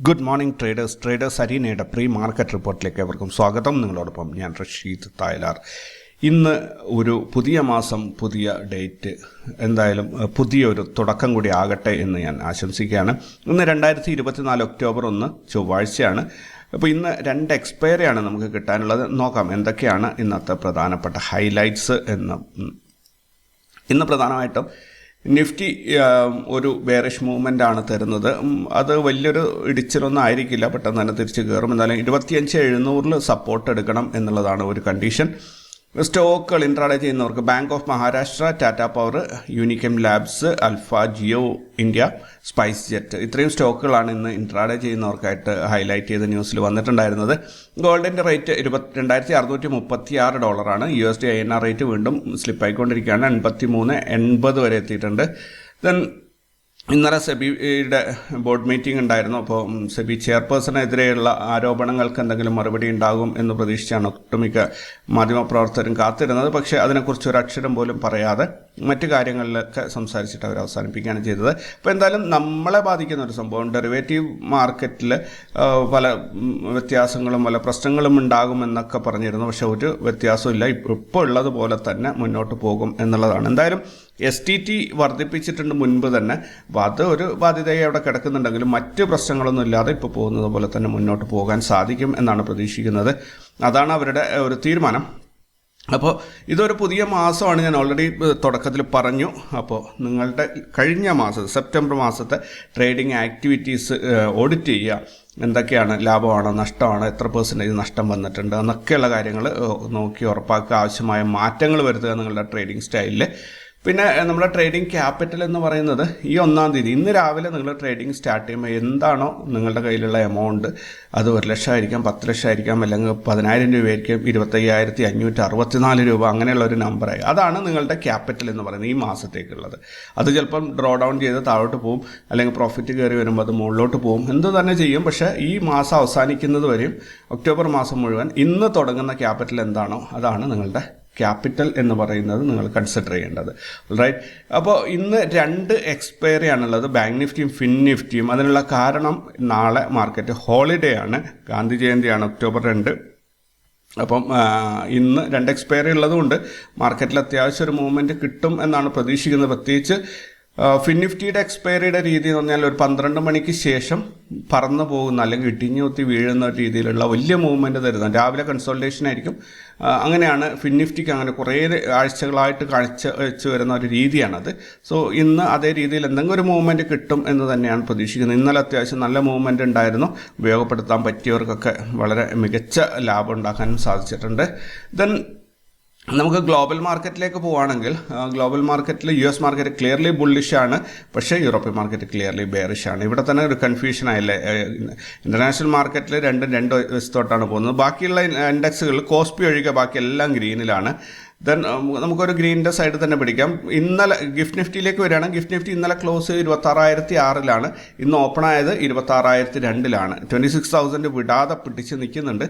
Good morning traders traders അരീനയുടെ pre market റിപ്പോർട്ടിലേക്ക് എവർക്കും സ്വാഗതം. നിങ്ങളോടൊപ്പം ഞാൻ റഷീദ് തായലാർ. ഇന്ന് ഒരു പുതിയ മാസം പുതിയ ഡേറ്റ്. എന്തായാലും പുതിയൊരു തുടക്കം കൂടി ആകട്ടെ എന്ന് ഞാൻ ആശംസിക്കുകയാണ്. ഇന്ന് രണ്ടായിരത്തി ഇരുപത്തിനാല് ഒക്ടോബർ ഒന്ന് ചൊവ്വാഴ്ചയാണ്. അപ്പോൾ ഇന്ന് രണ്ട് എക്സ്പയറിയാണ് നമുക്ക് കിട്ടാനുള്ളത്. നോക്കാം എന്തൊക്കെയാണ് ഇന്നത്തെ പ്രധാനപ്പെട്ട ഹൈലൈറ്റ്സ് എന്ന്. ഇന്ന് പ്രധാനമായിട്ടും നിഫ്റ്റി ഒരു ബേറിഷ് മൂവ്മെന്റ് ആണ് തരുന്നത്. അത് വലിയൊരു ഇടിച്ചിലൊന്നും ആയിരിക്കില്ല. പെട്ടെന്ന് തന്നെ തിരിച്ച് കയറും എന്നാലും ഇരുപത്തിയഞ്ച് എഴുന്നൂറിൽ സപ്പോർട്ട് എടുക്കണം എന്നുള്ളതാണ് ഒരു കണ്ടീഷൻ സ്റ്റോക്കുകൾ ഇൻട്രാഡേ ചെയ്യുന്നവർക്ക് bank of Maharashtra Tata power Unichem labs Alphageo India SpiceJet ഇത്രയും സ്റ്റോക്കുകളാണ് ഇന്ന് ഇൻട്രാഡേ ചെയ്യുന്നവർക്കായിട്ട് ഹൈലൈറ്റ് ചെയ്ത ന്യൂസിൽ വന്നിട്ടുണ്ടായിരുന്നത്. ഗോൾഡിന്റെ റേറ്റ് ഇരുപത്തി രണ്ടായിരത്തി അറുന്നൂറ്റി മുപ്പത്തി ആറ് ഡോളറാണ്. U S D I N R rate വീണ്ടും സ്ലിപ്പായിക്കൊണ്ടിരിക്കുകയാണ് എൺപത്തി മൂന്ന് എൺപത് വരെ എത്തിയിട്ടുണ്ട്. ദെൻ ഇന്നലെ സെബിയുടെ ബോർഡ് മീറ്റിംഗ് ഉണ്ടായിരുന്നു. അപ്പോൾ സെബി ചെയർപേഴ്സണെതിരെയുള്ള ആരോപണങ്ങൾക്ക് എന്തെങ്കിലും മറുപടി ഉണ്ടാകും എന്ന് പ്രതീക്ഷിച്ചാണ് ഒട്ടുമിക്ക മാധ്യമപ്രവർത്തകരും കാത്തിരുന്നത്. പക്ഷേ അതിനെക്കുറിച്ച് ഒരു അക്ഷരം പോലും പറയാതെ മറ്റു കാര്യങ്ങളിലൊക്കെ സംസാരിച്ചിട്ട് അവർ അവസാനിപ്പിക്കുകയാണ് ചെയ്തത്. അപ്പോൾ എന്തായാലും നമ്മളെ ബാധിക്കുന്ന ഒരു സംഭവം ഡെറിവേറ്റീവ് മാർക്കറ്റിൽ പല വ്യത്യാസങ്ങളും പല പ്രശ്നങ്ങളും ഉണ്ടാകുമെന്നൊക്കെ പറഞ്ഞിരുന്നു. പക്ഷേ ഒരു വ്യത്യാസവും ഇല്ല. ഇപ്പോൾ ഉള്ളതുപോലെ തന്നെ മുന്നോട്ട് പോകും എന്നുള്ളതാണ്. എന്തായാലും എസ് ടി ടി വർദ്ധിപ്പിച്ചിട്ടുണ്ട് മുൻപ് തന്നെ. അപ്പോൾ അത് ഒരു ബാധ്യതയെ അവിടെ കിടക്കുന്നുണ്ടെങ്കിലും മറ്റ് പ്രശ്നങ്ങളൊന്നും ഇല്ലാതെ ഇപ്പോൾ പോകുന്നത് പോലെ തന്നെ മുന്നോട്ട് പോകാൻ സാധിക്കും എന്നാണ് പ്രതീക്ഷിക്കുന്നത്. അതാണ് അവരുടെ ഒരു തീരുമാനം. അപ്പോൾ ഇതൊരു പുതിയ മാസമാണ് ഞാൻ ഓൾറെഡി തുടക്കത്തിൽ പറഞ്ഞു. അപ്പോൾ നിങ്ങളുടെ കഴിഞ്ഞ മാസം സെപ്റ്റംബർ മാസത്തെ ട്രേഡിംഗ് ആക്ടിവിറ്റീസ് ഓഡിറ്റ് ചെയ്യുക. എന്തൊക്കെയാണ് ലാഭമാണോ നഷ്ടമാണോ എത്ര പെർസെന്റേജ് നഷ്ടം വന്നിട്ടുണ്ട് എന്നൊക്കെയുള്ള കാര്യങ്ങൾ നോക്കി ഉറപ്പാക്കുക. ആവശ്യമായ മാറ്റങ്ങൾ വരുത്തുക നിങ്ങളുടെ ട്രേഡിംഗ് സ്റ്റൈലിൽ പിന്നെ നമ്മുടെ ട്രേഡിംഗ് ക്യാപിറ്റൽ എന്ന് പറയുന്നത് ഈ ഒന്നാം തീയതി. ഇന്ന് രാവിലെ നിങ്ങൾ ട്രേഡിംഗ് സ്റ്റാർട്ട് ചെയ്യുമ്പോൾ എന്താണോ നിങ്ങളുടെ കയ്യിലുള്ള എമൗണ്ട് അത് ഒരു ലക്ഷം ആയിരിക്കാം പത്ത് ലക്ഷം ആയിരിക്കാം അല്ലെങ്കിൽ പതിനായിരം രൂപയായിരിക്കും ഇരുപത്തയ്യായിരത്തി അഞ്ഞൂറ്റി അറുപത്തിനാല് രൂപ അങ്ങനെയുള്ള ഒരു നമ്പറായി അതാണ് നിങ്ങളുടെ ക്യാപിറ്റൽ എന്ന് പറയുന്നത് ഈ മാസത്തേക്കുള്ളത്. അത് ചിലപ്പം ഡ്രോ ഡൗൺ ചെയ്ത് താഴോട്ട് പോകും അല്ലെങ്കിൽ പ്രോഫിറ്റ് കയറി വരുമ്പോൾ അത് മുകളിലോട്ട് പോകും എന്ത് തന്നെ ചെയ്യും പക്ഷേ ഈ മാസം അവസാനിക്കുന്നത് വരെയും ഒക്ടോബർ മാസം മുഴുവൻ ഇന്ന് തുടങ്ങുന്ന ക്യാപിറ്റൽ എന്താണോ അതാണ് നിങ്ങളുടെ ക്യാപിറ്റൽ എന്ന് പറയുന്നത് നിങ്ങൾ കൺസിഡർ ചെയ്യേണ്ടത്. റൈറ്റ് അപ്പോൾ ഇന്ന് രണ്ട് എക്സ്പയറി ആണുള്ളത്. ബാങ്ക് നിഫ്റ്റിയും ഫിൻ നിഫ്റ്റിയും അതിനുള്ള കാരണം നാളെ മാർക്കറ്റ് ഹോളിഡേ ആണ്. ഗാന്ധി ജയന്തിയാണ് ഒക്ടോബർ രണ്ട്. അപ്പം ഇന്ന് രണ്ട് എക്സ്പയറി ഉള്ളതുകൊണ്ട് മാർക്കറ്റിൽ അത്യാവശ്യം ഒരു മൂവ്മെന്റ് കിട്ടും എന്നാണ് പ്രതീക്ഷിക്കുന്നത്. പ്രത്യേകിച്ച് ആ, ഫിൻ നിഫ്റ്റിയുടെ എക്സ്പയറിയുടെ രീതി എന്ന് പറഞ്ഞാൽ ഒരു പന്ത്രണ്ട് മണിക്ക് ശേഷം പറന്നു പോകുന്ന അല്ലെങ്കിൽ ഇടിഞ്ഞു വീഴുന്ന രീതിയിലുള്ള വലിയ മൂവ്മെന്റ് തരുന്നത് രാവിലെ കൺസൾട്ടേഷൻ ആയിരിക്കും. അങ്ങനെയാണ് ഫിൻ നിഫ്റ്റിക്ക് അങ്ങനെ കുറേ ആഴ്ചകളായിട്ട് കാഴ്ച വെച്ച് വരുന്ന ഒരു രീതിയാണത്. സോ ഇന്ന് അതേ രീതിയിൽ എന്തെങ്കിലും ഒരു മൂവ്മെന്റ് കിട്ടും എന്ന് തന്നെയാണ് പ്രതീക്ഷിക്കുന്നത്. ഇന്നലെ അത്യാവശ്യം നല്ല മൂവ്മെന്റ് ഉണ്ടായിരുന്നു. ഉപയോഗപ്പെടുത്താൻ പറ്റിയവർക്കൊക്കെ വളരെ മികച്ച ലാഭം ഉണ്ടാക്കാനും സാധിച്ചിട്ടുണ്ട്. ദെൻ നമുക്ക് ഗ്ലോബൽ മാർക്കറ്റിലേക്ക് പോവുകയാണെങ്കിൽ ഗ്ലോബൽ മാർക്കറ്റിൽ U S market clearly bullish ആണ് പക്ഷേ യൂറോപ്യൻ മാർക്കറ്റ് ക്ലിയർലി ബെയറിഷ് ആണ്. ഇവിടെ തന്നെ ഒരു കൺഫ്യൂഷൻ ആയില്ലേ? ഇന്റർനാഷണൽ മാർക്കറ്റിൽ രണ്ടും രണ്ട് വശത്തോട്ടാണ് പോകുന്നത്. ബാക്കിയുള്ള ഇൻഡെക്സുകൾ കോസ്പി ഒഴികെ ബാക്കി എല്ലാം ഗ്രീനിലാണ് ദെൻ നമുക്കൊരു ഗ്രീനിന്റെ സൈഡ് തന്നെ പിടിക്കാം. ഇന്നലെ ഗിഫ്റ്റ് നിഫ്റ്റിയിലേക്ക് വരികയാണ് ഗിഫ്റ്റ് നിഫ്റ്റി ഇന്നലെ ക്ലോസ് ഇരുപത്താറായിരത്തി ആറിലാണ് ഇന്ന് ഓപ്പൺ ആയത് ഇരുപത്താറായിരത്തി രണ്ടിലാണ് ട്വന്റി സിക്സ് തൗസൻഡ് വിടാതെ പിടിച്ച് നിൽക്കുന്നുണ്ട്.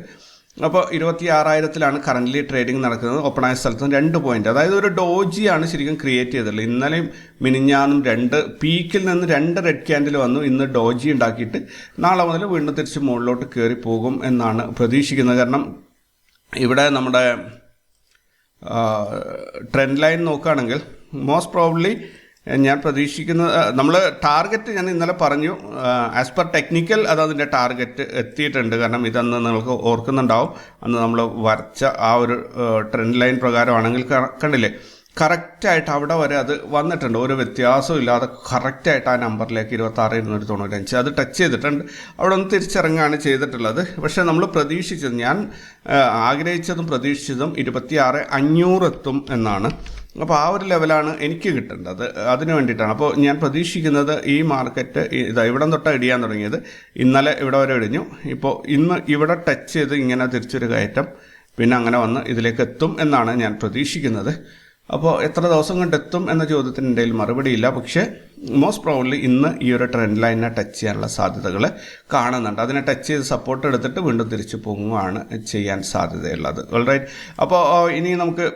അപ്പോൾ ഇരുപത്തി ആറായിരത്തിലാണ് കറന്റ്ലി ട്രേഡിംഗ് നടക്കുന്നത്. ഓപ്പൺ ആയ സ്ഥലത്ത് രണ്ട് പോയിന്റ് അതായത് ഒരു ഡോജിയാണ് ശരിക്കും ക്രിയേറ്റ് ചെയ്തിട്ടുള്ളത്. ഇന്നലെയും മിനിഞ്ഞാന്നും രണ്ട് പീക്കിൽ നിന്ന് രണ്ട് റെഡ് ക്യാൻഡിൽ വന്നു. ഇന്ന് ഡോജി ഉണ്ടാക്കിയിട്ട് നാളെ മുതൽ വീണ്ടും തിരിച്ച് മുകളിലോട്ട് കയറി പോകും എന്നാണ് പ്രതീക്ഷിക്കുന്നത്. കാരണം ഇവിടെ നമ്മുടെ ട്രെൻഡ് ലൈൻ നോക്കുകയാണെങ്കിൽ മോസ്റ്റ് പ്രോബ്ലി ഞാൻ പ്രതീക്ഷിക്കുന്നത് നമ്മൾ ടാർഗറ്റ് ഞാൻ ഇന്നലെ പറഞ്ഞു ആസ് പെർ ടെക്നിക്കൽ അത് അതിന്റെ ടാർഗറ്റ് എത്തിയിട്ടുണ്ട്. കാരണം ഇതന്ന് നിങ്ങൾക്ക് ഓർക്കുന്നുണ്ടാവും. അന്ന് നമ്മൾ വരച്ച ആ ഒരു ട്രെൻഡ് ലൈൻ പ്രകാരമാണെങ്കിൽ കണ്ടില്ലേ? കറക്റ്റായിട്ട് അവിടെ വരെ അത് വന്നിട്ടുണ്ട്. ഒരു വ്യത്യാസവും ഇല്ലാതെ കറക്റ്റായിട്ട് ആ നമ്പറിലേക്ക് ഇരുപത്തി ആറ് ഇരുന്നൂറ്റി തൊണ്ണൂറ്റഞ്ച് അത് ടച്ച് ചെയ്തിട്ടുണ്ട്. അവിടെ ഒന്ന് തിരിച്ചിറങ്ങുകയാണ് ചെയ്തിട്ടുള്ളത്. പക്ഷേ നമ്മൾ പ്രതീക്ഷിച്ചത് ഞാൻ ആഗ്രഹിച്ചതും പ്രതീക്ഷിച്ചതും ഇരുപത്തിയാറ് അഞ്ഞൂറെത്തും എന്നാണ്. അപ്പോൾ ആ ഒരു ലെവലാണ് എനിക്ക് കിട്ടേണ്ടത്. അതിന് വേണ്ടിയിട്ടാണ്. അപ്പോൾ ഞാൻ പ്രതീക്ഷിക്കുന്നത് ഈ മാർക്കറ്റ് ഇതാ ഇവിടം തൊട്ട് ഇടിയാൻ തുടങ്ങിയത് ഇന്നലെ ഇവിടെ വരെ ഇടിഞ്ഞു. ഇപ്പോൾ ഇന്ന് ഇവിടെ ടച്ച് ചെയ്ത് ഇങ്ങനെ തിരിച്ചൊരു കയറ്റം പിന്നെ അങ്ങനെ വന്ന് ഇതിലേക്ക് എത്തും എന്നാണ് ഞാൻ പ്രതീക്ഷിക്കുന്നത്. അപ്പോൾ എത്ര ദിവസം കൊണ്ട് എത്തും എന്ന ചോദ്യത്തിന് ഇടയിൽ മറുപടിയില്ല. പക്ഷേ മോസ്റ്റ് പ്രോബ്ലി ഇന്ന് ഈ ഒരു ട്രെൻഡ് ലൈനിനെ ടച്ച് ചെയ്യാനുള്ള സാധ്യതകൾ കാണുന്നുണ്ട്. അതിനെ ടച്ച് ചെയ്ത് സപ്പോർട്ട് എടുത്തിട്ട് വീണ്ടും തിരിച്ചു പൊങ്ങുകയാണ് ചെയ്യാൻ സാധ്യതയുള്ളത്. ഓൾറൈറ്റ് അപ്പോൾ ഇനി നമുക്ക്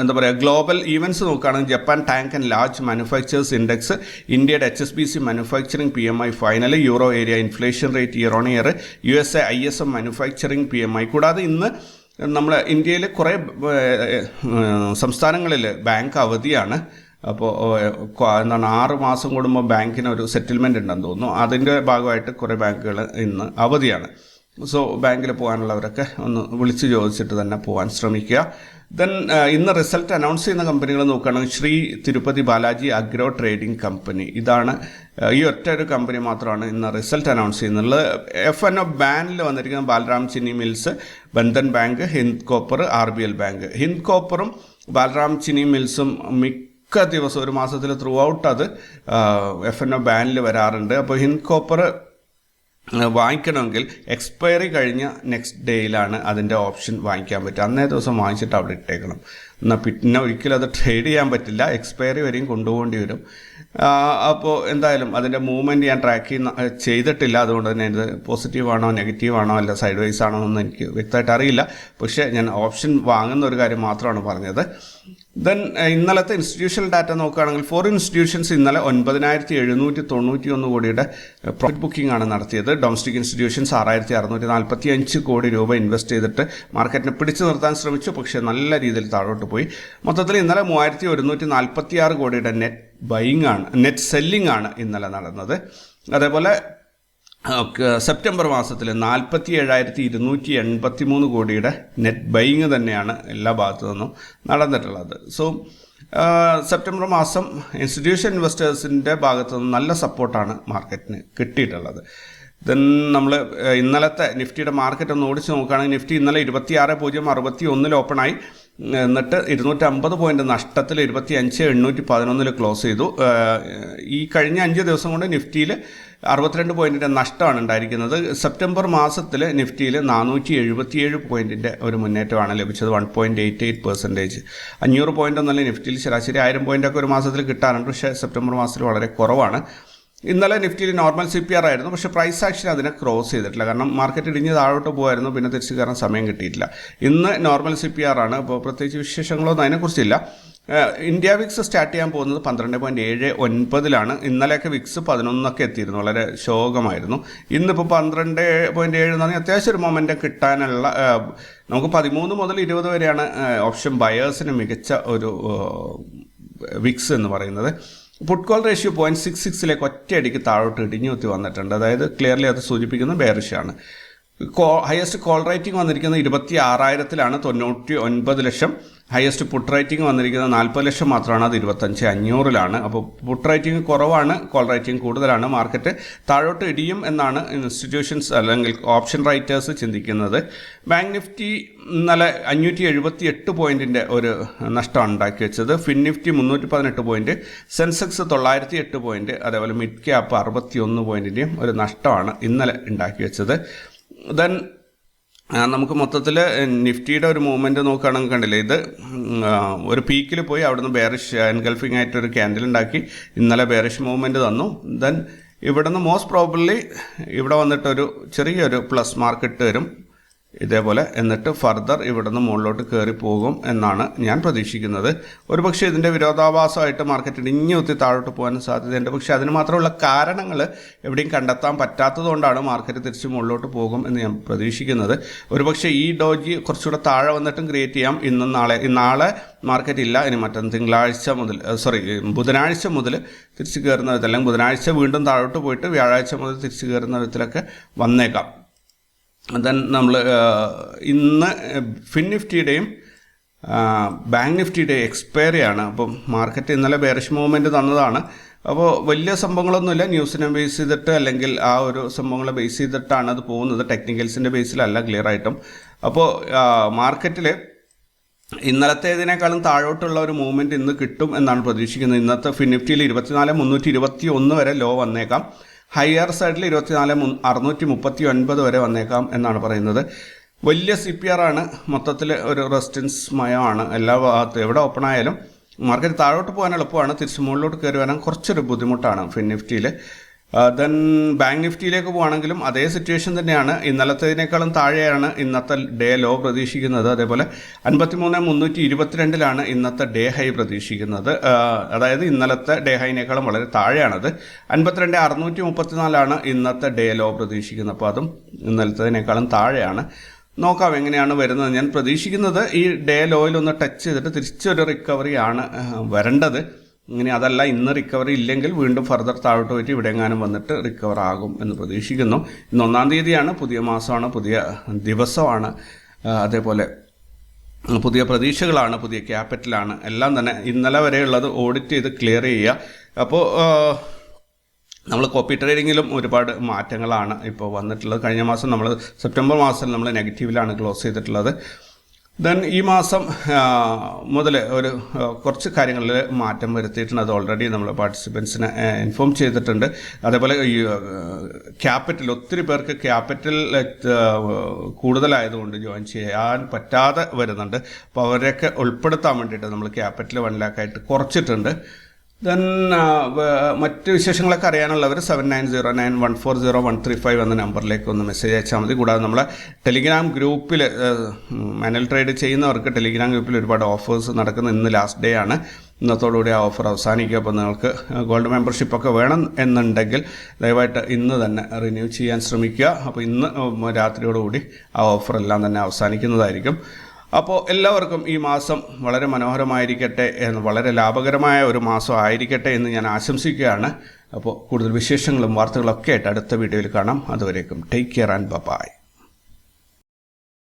എന്താ പറയുക ഗ്ലോബൽ ഈവന്റ്സ് നോക്കുകയാണെങ്കിൽ Japan tankan large manufacturers index ഇന്ത്യയുടെ H S B C manufacturing P M I final euro area inflation rate year on year U S A I S M manufacturing P M I കൂടാതെ ഇന്ന് നമ്മൾ ഇന്ത്യയിൽ കുറേ സംസ്ഥാനങ്ങളിൽ bank അവധിയാണ്. അപ്പോൾ എന്താണ് ആറ് മാസം കൂടുമ്പോൾ ബാങ്കിന് ഒരു സെറ്റിൽമെന്റ് ഉണ്ടെന്ന് തോന്നുന്നു. അതിന്റെ ഭാഗമായിട്ട് കുറേ ബാങ്കുകൾ ഇന്ന് അവധിയാണ്. സോ ബാങ്കിൽ പോകാനുള്ളവരൊക്കെ ഒന്ന് വിളിച്ചു ചോദിച്ചിട്ട് തന്നെ പോകാൻ ശ്രമിക്കുക. ദെൻ ഇന്ന് റിസൾട്ട് അനൗൺസ് ചെയ്യുന്ന കമ്പനികൾ നോക്കുകയാണെങ്കിൽ Shri Tirupati Balaji agro trading company ഇതാണ് ഈ ഒറ്റ ഒരു കമ്പനി മാത്രമാണ് ഇന്ന് റിസൾട്ട് അനൗൺസ് ചെയ്യുന്നുള്ളത് എഫ് എൻ ഒ ബാനിൽ വന്നിരിക്കുന്ന Balram Chini mills Bandhan bank Hind copper R B L bank. Hind കോപ്പറും Balram Chini മിൽസും മിക്ക ദിവസം ഒരു മാസത്തിൽ ത്രൂ ഔട്ട് അത് എഫ് എൻ ഒ ബാനിൽ വരാറുണ്ട്. അപ്പോൾ ഹിന്ദ് കോപ്പർ വാങ്ങിക്കണമെങ്കിൽ എക്സ്പയറി കഴിഞ്ഞ നെക്സ്റ്റ് ഡേയിലാണ് അതിന്റെ ഓപ്ഷൻ വാങ്ങിക്കാൻ പറ്റുക. അന്നേ ദിവസം വാങ്ങിച്ചിട്ട് അവിടെ ഇട്ടേക്കണം. എന്നാൽ പിന്നെ ഒരിക്കലും അത് ട്രേഡ് ചെയ്യാൻ പറ്റില്ല. എക്സ്പയറി വരെയും കൊണ്ടുപോകേണ്ടി വരും. അപ്പോൾ എന്തായാലും അതിന്റെ മൂവ്മെന്റ് ഞാൻ ട്രാക്ക് ചെയ്യുന്ന ചെയ്തിട്ടില്ല. അതുകൊണ്ട് തന്നെ ഇത് പോസിറ്റീവ് ആണോ നെഗറ്റീവ് ആണോ അല്ല സൈഡ് വൈസ് ആണോ എന്നൊന്നും എനിക്ക് വ്യക്തമായിട്ട് അറിയില്ല. പക്ഷേ ഞാൻ ഓപ്ഷൻ വാങ്ങുന്ന ഒരു കാര്യം മാത്രമാണ് പറഞ്ഞത്. ദെൻ ഇന്നലത്തെ ഇൻസ്റ്റിറ്റ്യൂഷണൽ ഡാറ്റ നോക്കുകയാണെങ്കിൽ ഫോർ ഇൻസ്റ്റിറ്റ്യൂഷൻസ് ഇന്നലെ ഒൻപതിനായിരത്തി എഴുന്നൂറ്റി തൊണ്ണൂറ്റി ഒന്ന് കോടിയുടെ പ്രോഫിറ്റ് ബുക്കിംഗ് ആണ് നടത്തിയത്. ഡൊമസ്റ്റിക് ഇൻസ്റ്റിറ്റ്യൂഷൻസ് ആറായിരത്തി അറുന്നൂറ്റി നാൽപ്പത്തി അഞ്ച് കോടി രൂപ ഇൻവെസ്റ്റ് ചെയ്തിട്ട് മാർക്കറ്റിനെ പിടിച്ചു നിർത്താൻ ശ്രമിച്ചു. പക്ഷേ നല്ല രീതിയിൽ താഴോട്ട് പോയി. മൊത്തത്തിൽ ഇന്നലെ മൂവായിരത്തി ഒരുന്നൂറ്റി നാൽപ്പത്തി ആറ് കോടിയുടെ നെറ്റ് ബൈങ് ആണ് നെറ്റ് സെല്ലിംഗ് ആണ് ഇന്നലെ നടന്നത്. അതേപോലെ സെപ്റ്റംബർ മാസത്തിൽ നാൽപ്പത്തി ഏഴായിരത്തി ഇരുന്നൂറ്റി എൺപത്തി മൂന്ന് കോടിയുടെ നെറ്റ് ബൈങ് തന്നെയാണ് എല്ലാ ഭാഗത്തു നിന്നും നടന്നിട്ടുള്ളത്. സോ സെപ്റ്റംബർ മാസം ഇൻസ്റ്റിറ്റ്യൂഷൻ ഇൻവെസ്റ്റേഴ്സിന്റെ ഭാഗത്തു നിന്ന് നല്ല സപ്പോർട്ടാണ് മാർക്കറ്റിന് കിട്ടിയിട്ടുള്ളത്. ദെൻ നമ്മൾ ഇന്നലത്തെ നിഫ്റ്റിയുടെ മാർക്കറ്റ് ഒന്ന് ഓടിച്ച് നോക്കുകയാണെങ്കിൽ നിഫ്റ്റി ഇന്നലെ ഇരുപത്തി ആറ് പൂജ്യം അറുപത്തി ഒന്നിൽ ഓപ്പണായി. എന്നിട്ട് ഇരുന്നൂറ്റമ്പത് പോയിന്റ് നഷ്ടത്തിൽ ഇരുപത്തി അഞ്ച് എണ്ണൂറ്റി പതിനൊന്നിൽ ക്ലോസ് ചെയ്തു ഈ കഴിഞ്ഞ അഞ്ച് ദിവസം കൊണ്ട് നിഫ്റ്റിയിൽ അറുപത്തിരണ്ട് പോയിന്റിന്റെ നഷ്ടമാണ് ഉണ്ടായിരിക്കുന്നത്. സെപ്റ്റംബർ മാസത്തിൽ നിഫ്റ്റിയിൽ നാനൂറ്റി എഴുപത്തിയേഴ് പോയിന്റിന്റെ ഒരു മുന്നേറ്റമാണ് ലഭിച്ചത് one point eight eight percentage അഞ്ഞൂറ് പോയിന്റ് ഒന്നല്ല നിഫ്റ്റിയിൽ ശരാശരി ആയിരം പോയിന്റൊക്കെ ഒരു മാസത്തിൽ കിട്ടാറുണ്ട് പക്ഷേ സെപ്റ്റംബർ മാസത്തിൽ വളരെ കുറവാണ്. ഇന്നലെ നിഫ്റ്റിയിൽ നോർമൽ സി പി ആർ ആയിരുന്നു. പക്ഷേ പ്രൈസ് ആക്ഷൻ അതിനെ ക്രോസ് ചെയ്തിട്ടില്ല. കാരണം മാർക്കറ്റ് ഇടിഞ്ഞ് താഴോട്ട് പോകായിരുന്നു പിന്നെ തിരിച്ചു കയറാൻ സമയം കിട്ടിയിട്ടില്ല. ഇന്ന് നോർമൽ സി പി ആർ ആണ്. അപ്പോൾ പ്രത്യേകിച്ച് വിശേഷങ്ങളൊന്നും അതിനെക്കുറിച്ചില്ല ഇന്ത്യ വിക്സ് സ്റ്റാർട്ട് ചെയ്യാൻ പോകുന്നത് പന്ത്രണ്ട് പോയിന്റ് ഏഴ് ഒൻപതിലാണ്. ഇന്നലെയൊക്കെ വിക്സ് പതിനൊന്നൊക്കെ എത്തിയിരുന്നു. വളരെ ശോകമായിരുന്നു. ഇന്നിപ്പോൾ പന്ത്രണ്ട് പോയിന്റ് ഏഴ് എന്ന് പറഞ്ഞാൽ അത്യാവശ്യം ഒരു മൊമെന്റം കിട്ടാനുള്ള നമുക്ക് പതിമൂന്ന് മുതൽ ഇരുപത് വരെയാണ് ഓപ്ഷൻ ബയേഴ്സിന് മികച്ച ഒരു വിക്സ് എന്ന് പറയുന്നത്. Put call ratio point six സിക്സിലേക്ക് ഒറ്റയടിക്ക് താഴോട്ട് ഇടിഞ്ഞു കുത്തി വന്നിട്ടുണ്ട്. അതായത് ക്ലിയർലി അത് സൂചിപ്പിക്കുന്ന കോ ഹയസ്റ്റ് കോൾ റേറ്റിംഗ് വന്നിരിക്കുന്നത് ഇരുപത്തി ആറായിരത്തിലാണ് തൊണ്ണൂറ്റി ഒൻപത് ലക്ഷം. ഹയസ്റ്റ് പുട്ട് റൈറ്റിംഗ് വന്നിരിക്കുന്നത് നാൽപ്പത് ലക്ഷം മാത്രമാണ് അത് ഇരുപത്തഞ്ച് അഞ്ഞൂറിലാണ്. അപ്പോൾ പുട്ട് റൈറ്റിംഗ് കുറവാണ് കോൾ റൈറ്റിംഗ് കൂടുതലാണ്. മാർക്കറ്റ് താഴോട്ട് ഇടിയും എന്നാണ് ഇൻസ്റ്റിറ്റ്യൂഷൻസ് അല്ലെങ്കിൽ ഓപ്ഷൻ റൈറ്റേഴ്സ് ചിന്തിക്കുന്നത്. ബാങ്ക് നിഫ്റ്റി ഇന്നലെ അഞ്ഞൂറ്റി എഴുപത്തി എട്ട് പോയിന്റിന്റെ ഒരു നഷ്ടമാണ് ഉണ്ടാക്കി വെച്ചത്. ഫിൻ നിഫ്റ്റി മുന്നൂറ്റി പതിനെട്ട് പോയിന്റ് സെൻസെക്സ് തൊള്ളായിരത്തി എട്ട് പോയിന്റ് അതേപോലെ മിഡ് ക്യാപ്പ് അറുപത്തി ഒന്ന് പോയിന്റിന്റെയും ഒരു നഷ്ടമാണ് ഇന്നലെ ഉണ്ടാക്കി വെച്ചത്. ദെൻ നമുക്ക് മൊത്തത്തിൽ നിഫ്റ്റിയുടെ ഒരു മൂവ്മെന്റ് നോക്കുകയാണെങ്കിൽ കണ്ടില്ലേ ഇത് ഒരു പീക്കിൽ പോയി അവിടുന്ന് ബേറിഷ് എൻഗൾഫിംഗ് ആയിട്ട് ഒരു ക്യാൻഡിൽ ഉണ്ടാക്കി ഇന്നലെ ബേറിഷ് മൂവ്മെന്റ് തന്നു. ദെൻ ഇവിടുന്ന് മോസ്റ്റ് പ്രോബബ്ലി ഇവിടെ വന്നിട്ടൊരു ചെറിയൊരു പ്ലസ് മാർക്കറ്റ് വരും. ഇതേപോലെ എന്നിട്ട് ഫർദർ ഇവിടുന്ന് മുകളിലോട്ട് കയറി പോകും എന്നാണ് ഞാൻ പ്രതീക്ഷിക്കുന്നത്. ഒരുപക്ഷെ ഇതിന്റെ വിരോധാഭാസമായിട്ട് മാർക്കറ്റ് ഇടിഞ്ഞു ഒത്തി താഴോട്ട് പോകാൻ സാധ്യതയുണ്ട്. പക്ഷേ അതിന് മാത്രമുള്ള കാരണങ്ങൾ എവിടെയും കണ്ടെത്താൻ പറ്റാത്തതുകൊണ്ടാണ് മാർക്കറ്റ് തിരിച്ച് മുകളിലോട്ട് പോകും എന്ന് ഞാൻ പ്രതീക്ഷിക്കുന്നത്. ഒരുപക്ഷെ ഈ ഡോജി കുറച്ചുകൂടെ താഴെ വന്നിട്ടും ക്രിയേറ്റ് ചെയ്യാം. ഇന്നും നാളെ നാളെ മാർക്കറ്റ് ഇല്ല. ഇനി മറ്റൊന്ന് തിങ്കളാഴ്ച മുതൽ സോറി ബുധനാഴ്ച മുതൽ തിരിച്ചു കയറുന്ന വിധത്തിൽ അല്ലെങ്കിൽ ബുധനാഴ്ച വീണ്ടും താഴോട്ട് പോയിട്ട് വ്യാഴാഴ്ച മുതൽ തിരിച്ചു കയറുന്ന വിധത്തിലൊക്കെ വന്നേക്കാം. ദെൻ നമ്മൾ ഇന്ന് ഫിൻ നിഫ്റ്റിയുടെയും ബാങ്ക് നിഫ്റ്റിയുടെ എക്സ്പയറി ആണ്. അപ്പം മാർക്കറ്റ് ഇന്നലെ ബേറിഷ് മൂവ്മെന്റ് തന്നതാണ്. അപ്പോൾ വലിയ സംഭവങ്ങളൊന്നുമില്ല. ന്യൂസിനെ ബേസ് ചെയ്തിട്ട് അല്ലെങ്കിൽ ആ ഒരു സംഭവങ്ങളെ ബേസ് ചെയ്തിട്ടാണ് അത് പോകുന്നത്. ടെക്നിക്കൽസിന്റെ ബേസിലല്ല ക്ലിയർ ആയിട്ടും. അപ്പോൾ മാർക്കറ്റിൽ ഇന്നലത്തേതിനേക്കാളും താഴോട്ടുള്ള ഒരു മൂവ്മെന്റ് ഇന്ന് കിട്ടും എന്നാണ് പ്രതീക്ഷിക്കുന്നത്. ഇന്നത്തെ ഫിനിഫ്റ്റിയിൽ ഇരുപത്തിനാല് മുന്നൂറ്റി ഇരുപത്തി ഒന്ന് വരെ ലോ വന്നേക്കാം. ഹയർ സൈഡിൽ ഇരുപത്തിനാല് അറുന്നൂറ്റി മുപ്പത്തി ഒൻപത് വരെ വന്നേക്കാം എന്നാണ് പറയുന്നത്. വലിയ സി പി ആർ ആണ്. മൊത്തത്തിൽ ഒരു റെസിസ്റ്റൻസ് മയമാണ്. എല്ലാ ഭാഗത്തും എവിടെ ഓപ്പൺ ആയാലും മാർക്കറ്റ് താഴോട്ട് പോകാൻ എളുപ്പമാണ്. തിരിച്ച് മുകളിലോട്ട് കയറി വരാൻ കുറച്ചൊരു ബുദ്ധിമുട്ടാണ് ഫിൻ നിഫ്റ്റിയിൽ ദെൻ ബാങ്ക് നിഫ്റ്റിയിലേക്ക് പോവാണെങ്കിലും അതേ സിറ്റുവേഷൻ തന്നെയാണ്. ഇന്നലത്തേതിനേക്കാളും താഴെയാണ് ഇന്നത്തെ ഡേ ലോ പ്രതീക്ഷിക്കുന്നത്. അതേപോലെ അൻപത്തിമൂന്ന് മുന്നൂറ്റി ഇരുപത്തിരണ്ടിലാണ് ഇന്നത്തെ ഡേ ഹൈ പ്രതീക്ഷിക്കുന്നത്. അതായത് ഇന്നലത്തെ ഡേ ഹൈനേക്കാളും വളരെ താഴെയാണത്. അൻപത്തിരണ്ട് അറുന്നൂറ്റി മുപ്പത്തിനാലാണ് ഇന്നത്തെ ഡേ ലോ പ്രതീക്ഷിക്കുന്നത്. അപ്പോൾ അതും ഇന്നലത്തേതിനേക്കാളും താഴെയാണ്. നോക്കാം എങ്ങനെയാണ് വരുന്നത്. ഞാൻ പ്രതീക്ഷിക്കുന്നത് ഈ ഡേ ലോയിൽ ഒന്ന് ടച്ച് ചെയ്തിട്ട് തിരിച്ചൊരു റിക്കവറി ആണ് വരേണ്ടത്. ഇങ്ങനെ അതല്ല ഇന്ന് റിക്കവറി ഇല്ലെങ്കിൽ വീണ്ടും ഫർദർ താഴോട്ട് പോയിട്ട് ഇവിടെ എങ്ങാനും വന്നിട്ട് റിക്കവർ ആകും എന്ന് പ്രതീക്ഷിക്കുന്നു. ഇന്ന് ഒന്നാം തീയതിയാണ് പുതിയ മാസമാണ് പുതിയ ദിവസമാണ്. അതേപോലെ പുതിയ പ്രതീക്ഷകളാണ് പുതിയ ക്യാപിറ്റലാണ്. എല്ലാം തന്നെ ഇന്നലെ വരെയുള്ളത് ഓഡിറ്റ് ചെയ്ത് ക്ലിയർ ചെയ്യുക. അപ്പോൾ നമ്മൾ കോപ്പി ട്രേഡിങ്ങിലും ഒരുപാട് മാറ്റങ്ങളാണ് ഇപ്പോൾ വന്നിട്ടുള്ളത്. കഴിഞ്ഞ മാസം നമ്മൾ സെപ്റ്റംബർ മാസത്തിൽ നമ്മൾ നെഗറ്റീവിലാണ് ക്ലോസ് ചെയ്തിട്ടുള്ളത്. ദെൻ ഈ മാസം മുതൽ ഒരു കുറച്ച് കാര്യങ്ങളിൽ മാറ്റം വരുത്തിയിട്ടുണ്ട്. അത് ഓൾറെഡി നമ്മൾ പാർട്ടിസിപ്പൻസിനെ ഇൻഫോം ചെയ്തിട്ടുണ്ട്. അതേപോലെ ഈ ക്യാപിറ്റൽ ഒത്തിരി പേർക്ക് ക്യാപിറ്റൽ കൂടുതലായതുകൊണ്ട് ജോയിൻ ചെയ്യാൻ പറ്റാതെ വരുന്നുണ്ട്. അപ്പോൾ അവരെയൊക്കെ ഉൾപ്പെടുത്താൻ വേണ്ടിയിട്ട് നമ്മൾ ക്യാപിറ്റൽ വൺ ലാക്കായിട്ട് കുറച്ചിട്ടുണ്ട്. ദെൻ മറ്റ് വിശേഷങ്ങളൊക്കെ അറിയാനുള്ളവർ seven nine zero nine one four zero one three five എന്ന നമ്പറിലേക്ക് ഒന്ന് മെസ്സേജ് അയച്ചാൽ മതി. കൂടാതെ നമ്മളെ ടെലിഗ്രാം ഗ്രൂപ്പിൽ മാനുവൽ ട്രേഡ് ചെയ്യുന്നവർക്ക് ടെലിഗ്രാം ഗ്രൂപ്പിൽ ഒരുപാട് ഓഫേഴ്സ് നടക്കുന്ന ഇന്ന് ലാസ്റ്റ് ഡേ ആണ്. ഇന്നത്തോടുകൂടി ആ ഓഫർ അവസാനിക്കുക അപ്പോൾ നിങ്ങൾക്ക് ഗോൾഡ് മെമ്പർഷിപ്പ് ഒക്കെ വേണം എന്നുണ്ടെങ്കിൽ ദയവായിട്ട് ഇന്ന് തന്നെ റിന്യൂ ചെയ്യാൻ ശ്രമിക്കുക. അപ്പോൾ ഇന്ന് രാത്രിയോടുകൂടി ആ ഓഫർ എല്ലാം തന്നെ അവസാനിക്കുന്നതായിരിക്കും. അപ്പോൾ എല്ലാവർക്കും ഈ മാസം വളരെ മനോഹരമായിരിക്കട്ടെ എന്ന് വളരെ ലാഭകരമായ ഒരു മാസം ആയിരിക്കട്ടെ എന്ന് ഞാൻ ആശംസിക്കുകയാണ്. അപ്പോൾ കൂടുതൽ വിശേഷങ്ങളും വാർത്തകളൊക്കെ ആയിട്ട് അടുത്ത വീഡിയോയിൽ കാണാം. അതുവരേക്കും ടേക്ക് കെയർ ആൻഡ് ബൈ